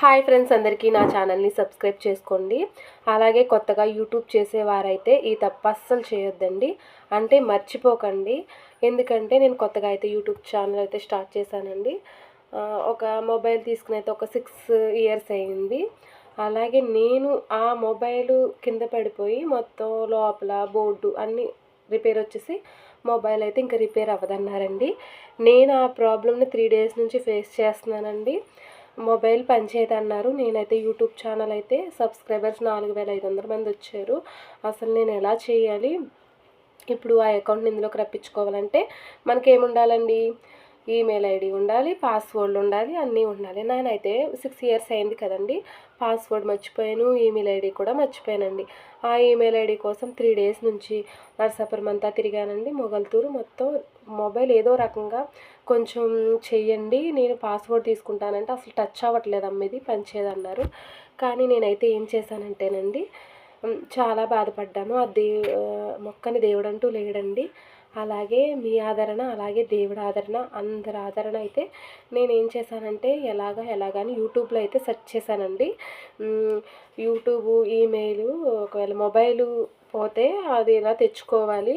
Hi friends అందరికీ నా ఛానల్ని సబ్స్క్రైబ్ చేసుకోండి. అలాగే కొత్తగా యూట్యూబ్ చేసేవారైతే ఈ తప్పు అస్సలు చేయొద్దండి. అంటే మర్చిపోకండి. ఎందుకంటే నేను కొత్తగా అయితే యూట్యూబ్ ఛానల్ అయితే స్టార్ట్ చేశానండి. ఒక మొబైల్ తీసుకుని అయితే ఒక సిక్స్ ఇయర్స్ అయింది. అలాగే నేను ఆ మొబైల్ కింద పడిపోయి మొత్తం లోపల బోర్డు అన్నీ రిపేర్ వచ్చేసి మొబైల్ అయితే ఇంకా రిపేర్ అవ్వదన్నారండి. నేను ఆ ప్రాబ్లమ్ని త్రీ డేస్ నుంచి ఫేస్ చేస్తున్నానండి. మొబైల్ పనిచేయదు అన్నారు నేనైతే యూట్యూబ్ ఛానల్ అయితే సబ్స్క్రైబర్స్ నాలుగు వేల ఐదు వందల మంది వచ్చారు. అసలు నేను ఎలా చేయాలి? ఇప్పుడు ఆ అకౌంట్ని ఇందులోకి రప్పించుకోవాలంటే మనకి ఏముండాలండి ఈమెయిల్ ఐడి ఉండాలి పాస్వర్డ్ ఉండాలి అన్నీ ఉండాలి. నేనైతే సిక్స్ ఇయర్స్ అయింది కదండి. పాస్వర్డ్ మర్చిపోయాను ఈమెయిల్ ఐడి కూడా మర్చిపోయానండి. ఆ ఈమెయిల్ ఐడి కోసం త్రీ డేస్ నుంచి నర్సాపురం అంతా తిరిగానండి. మొగల్తూరు మొత్తం మొబైల్ ఏదో రకంగా కొంచెం చెయ్యండి నేను పాస్వర్డ్ తీసుకుంటానంటే అసలు టచ్ అవ్వట్లేదు అమ్మేది పనిచేయదు అన్నారు కానీ నేనైతే ఏం చేశానంటేనండి చాలా బాధపడ్డాను. ఆ దే మొక్కని దేవుడు అంటూ లేడండి. అలాగే మీ ఆదరణ అలాగే దేవుడి ఆదరణ అందరి ఆదరణ అయితే నేను ఏం చేశానంటే ఎలాగా ఎలాగని యూట్యూబ్లో అయితే సెర్చ్ చేశానండి. యూట్యూబ్ ఈమెయిల్ ఒకవేళ మొబైల్ పోతే అది ఎలా తెచ్చుకోవాలి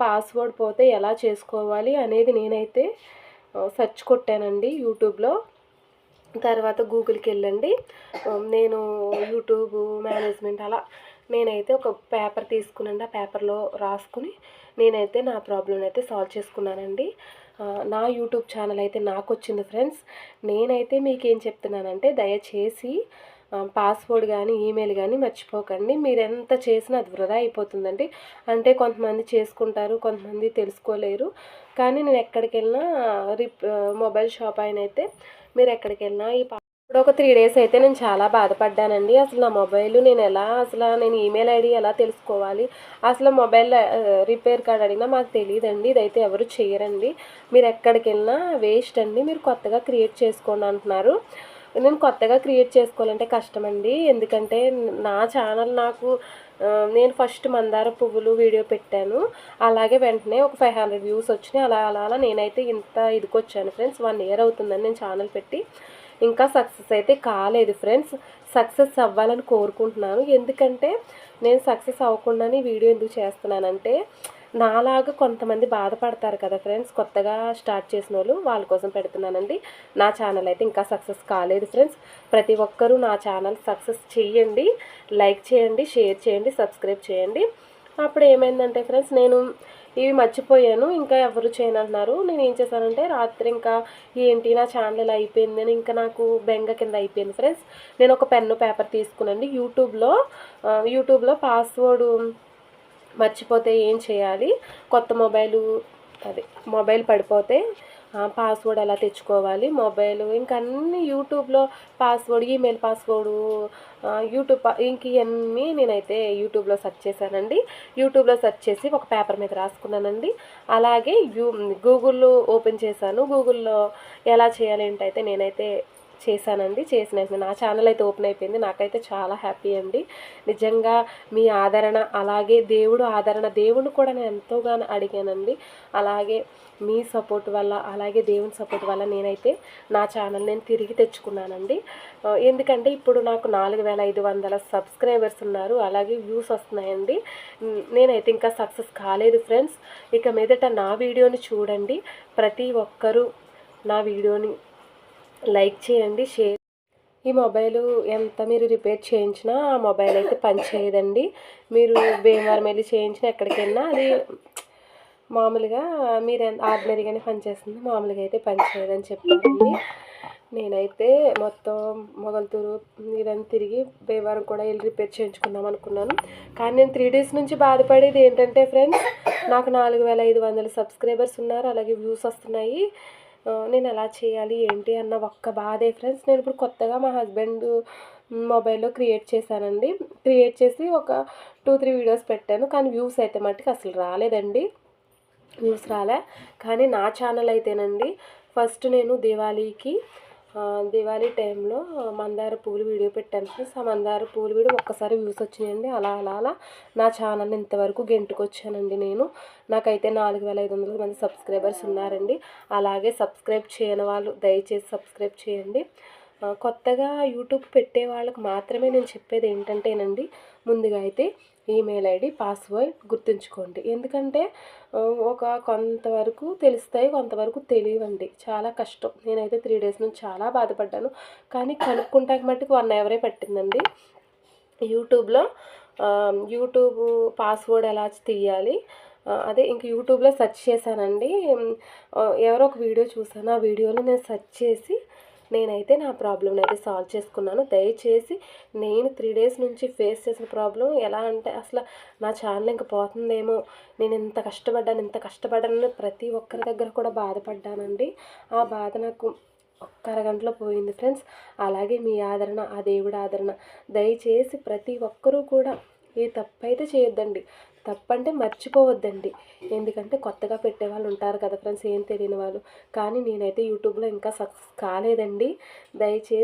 పాస్వర్డ్ పోతే ఎలా చేసుకోవాలి అనేది నేనైతే సెర్చ్ కొట్టానండి యూట్యూబ్లో. తర్వాత గూగుల్కి వెళ్ళండి. నేను యూట్యూబ్ మేనేజ్మెంట్ అలా నేనైతే ఒక పేపర్ తీసుకునండి ఆ పేపర్లో రాసుకుని నేనైతే నా ప్రాబ్లం అయితే సాల్వ్ చేసుకున్నానండి. నా యూట్యూబ్ ఛానల్ అయితే నాకు వచ్చింది ఫ్రెండ్స్. నేనైతే మీకు ఏం చెప్తున్నానంటే దయచేసి పాస్వర్డ్ కానీ ఈమెయిల్ కానీ మర్చిపోకండి. మీరు ఎంత చేసినా అది వృధా అయిపోతుందండి. అంటే కొంతమంది చేసుకుంటారు కొంతమంది తెలుసుకోలేరు. కానీ నేను ఎక్కడికి వెళ్ళినా రిప్ మొబైల్ షాప్ ఆయన అయితే మీరు ఎక్కడికి వెళ్ళినా ఈ ఇప్పుడు ఒక త్రీ డేస్ అయితే నేను చాలా బాధపడ్డానండి. అసలు నా మొబైల్ నేను ఎలా అసలు నేను ఈమెయిల్ ఐడి ఎలా తెలుసుకోవాలి? అసలు మొబైల్ రిపేర్ కార్డ్ అడిగినా మాకు తెలియదండి ఇదైతే ఎవరు చేయరండి. మీరు ఎక్కడికి వెళ్ళినా వేస్ట్ అండి. మీరు కొత్తగా క్రియేట్ చేసుకోండి అంటున్నారు. నేను కొత్తగా క్రియేట్ చేసుకోవాలంటే కష్టమండి. ఎందుకంటే నా ఛానల్ నాకు నేను ఫస్ట్ మందార పువ్వులు వీడియో పెట్టాను. అలాగే వెంటనే ఒక ఫైవ్ హండ్రెడ్ వ్యూస్ వచ్చినాయి. అలా అలా అలా నేనైతే ఇంత ఇదికొచ్చాను ఫ్రెండ్స్. వన్ ఇయర్ అవుతుందని నేను ఛానల్ పెట్టి. ఇంకా సక్సెస్ అయితే కాలేదు ఫ్రెండ్స్. సక్సెస్ అవ్వాలని కోరుకుంటున్నాను. ఎందుకంటే నేను సక్సెస్ అవ్వకుండానే వీడియో ఎందుకు చేస్తున్నానంటే నాలాగా కొంతమంది బాధపడతారు కదా ఫ్రెండ్స్. కొత్తగా స్టార్ట్ చేసిన వాళ్ళు వాళ్ళ కోసం పెడుతున్నానండి. నా ఛానల్ అయితే ఇంకా సక్సెస్ కాలేదు ఫ్రెండ్స్. ప్రతి ఒక్కరూ నా ఛానల్ సక్సెస్ చేయండి. లైక్ చేయండి షేర్ చేయండి సబ్స్క్రైబ్ చేయండి. అప్పుడు ఏమైందంటే ఫ్రెండ్స్ నేను ఇవి మర్చిపోయాను. ఇంకా ఎవరు చేయనంటున్నారు. నేను ఏం చేశానంటే రాత్రి ఇంకా ఏంటి నా ఛానల్ ఇలా అయిపోయింది అని ఇంకా నాకు బెంగ కింద అయిపోయింది ఫ్రెండ్స్. నేను ఒక పెన్ను పేపర్ తీసుకునండి యూట్యూబ్లో యూట్యూబ్లో పాస్వర్డ్ మర్చిపోతే ఏం చేయాలి? కొత్త మొబైలు అదే మొబైల్ పడిపోతే పాస్వర్డ్ ఎలా తెచ్చుకోవాలి. మొబైల్ ఇంకా అన్ని యూట్యూబ్లో పాస్వర్డ్ ఈమెయిల్ పాస్వర్డ్ యూట్యూబ్ పా- ఇంక ఇవన్నీ నేనైతే యూట్యూబ్లో సెర్చ్ చేశానండి. యూట్యూబ్లో సెర్చ్ చేసి ఒక పేపర్ మీద రాసుకున్నానండి. అలాగే యూ గూగుల్లో ఓపెన్ చేశాను. గూగుల్లో ఎలా చేయాలి ఏంటైతే నేనైతే చేశానండి చేసిన నా ఛానల్ అయితే ఓపెన్ అయిపోయింది. నాకైతే చాలా హ్యాపీ అండి. నిజంగా మీ ఆదరణ అలాగే దేవుడు ఆదరణ దేవుడు కూడా నేను ఎంతోగానో అడిగానండి. అలాగే మీ సపోర్ట్ వల్ల అలాగే దేవుని సపోర్ట్ వల్ల నేనైతే నా ఛానల్ నేను తిరిగి తెచ్చుకున్నానండి. ఎందుకంటే ఇప్పుడు నాకు నాలుగు వేల ఐదు వందల సబ్స్క్రైబర్స్ ఉన్నారు. అలాగే వ్యూస్ వస్తున్నాయండి. నేనైతే ఇంకా సక్సెస్ కాలేదు ఫ్రెండ్స్. ఇక మీదట నా వీడియోని చూడండి. ప్రతి ఒక్కరూ నా వీడియోని లైక్ చేయండి షేర్. ఈ మొబైల్ ఎంత మీరు రిపేర్ చేయించినా ఆ మొబైల్ అయితే పనిచేయదండి. మీరు భీమవరం వెళ్ళి చేయించినా ఎక్కడికి వెళ్ళినా అది మామూలుగా మీరు ఎంత ఆర్డినరీగానే పనిచేస్తుంది మామూలుగా అయితే పనిచేయదని చెప్పారండి నేనైతే మొత్తం మొగల్తూరు ఇదంతా తిరిగి భీమవరం కూడా వెళ్ళి రిపేర్ చేయించుకుందాం అనుకున్నాను. కానీ నేను త్రీ డేస్ నుంచి బాధపడేది ఏంటంటే ఫ్రెండ్స్ నాకు నాలుగు వేల ఐదు వందల సబ్స్క్రైబర్స్ ఉన్నారు అలాగే వ్యూస్ వస్తున్నాయి. నేను ఎలా చేయాలి ఏంటి అన్న ఒక్క బాధే ఫ్రెండ్స్ నేను ఇప్పుడు కొత్తగా మా హస్బెండ్ మొబైల్లో క్రియేట్ చేశానండి. క్రియేట్ చేసి ఒక టూ త్రీ వీడియోస్ పెట్టాను. కానీ వ్యూస్ అయితే మట్టుకు అసలు రాలేదండి. వ్యూస్ రాలే. కానీ నా ఛానల్ అయితేనండి ఫస్ట్ నేను దివాళీకి దివాళీ టైంలో మందార పువ్వులు వీడియో పెట్టాను ఫ్రెండ్స్. ఆ మందార పువ్వులు వీడియో ఒక్కసారి వ్యూస్ వచ్చినాయండి. అలా అలా అలా నా ఛానల్ని ఇంతవరకు గెంటుకొచ్చానండి నేను. నాకైతే నాలుగు వేల ఐదు వందల మంది సబ్స్క్రైబర్స్ ఉన్నారండి. అలాగే సబ్స్క్రైబ్ చేయని వాళ్ళు దయచేసి సబ్స్క్రైబ్ చేయండి. కొత్తగా యూట్యూబ్ పెట్టే వాళ్ళకి మాత్రమే నేను చెప్పేది ఏంటంటేనండి ముందుగా అయితే ఈమెయిల్ ఐడి పాస్వర్డ్ గుర్తుంచుకోండి. ఎందుకంటే ఒక కొంతవరకు తెలుస్తాయి కొంతవరకు తెలియవండి. చాలా కష్టం. నేనైతే త్రీ డేస్ నుంచి చాలా బాధపడ్డాను. కానీ కనుక్కుంటాక మట్టుకు వన్ ఎవరే పట్టిందండి. యూట్యూబ్లో యూట్యూబ్ పాస్వర్డ్ ఎలా తీయాలి అదే ఇంక యూట్యూబ్లో సెర్చ్ చేశానండి. ఎవరో ఒక వీడియో చూసాను ఆ వీడియోలో నేను సెర్చ్ చేసి నేనైతే నా ప్రాబ్లమ్ని అయితే సాల్వ్ చేసుకున్నాను. దయచేసి నేను త్రీ డేస్ నుంచి ఫేస్ చేసిన ప్రాబ్లం ఎలా అంటే అసలు నా ఛానల్ ఇంకా పోతుందేమో నేను ఇంత కష్టపడ్డాను ఇంత కష్టపడ్డానని ప్రతి ఒక్కరి దగ్గర కూడా బాధపడ్డానండి. ఆ బాధ నాకు ఒక్క అరగంటలో పోయింది ఫ్రెండ్స్. అలాగే మీ ఆదరణ ఆ దేవుడి ఆదరణ. దయచేసి ప్రతి ఒక్కరూ కూడా ఏ తప్పు అయితే చేయొద్దండి తప్పంటే మర్చిపోవద్దండి. ఎందుకంటే కొత్తగా పెట్టే వాళ్ళు ఉంటారు కదా ఫ్రెండ్స్ ఏం తెలియని వాళ్ళు. కానీ నేనైతే యూట్యూబ్లో ఇంకా సక్సెస్ కాలేదండి. దయచేసి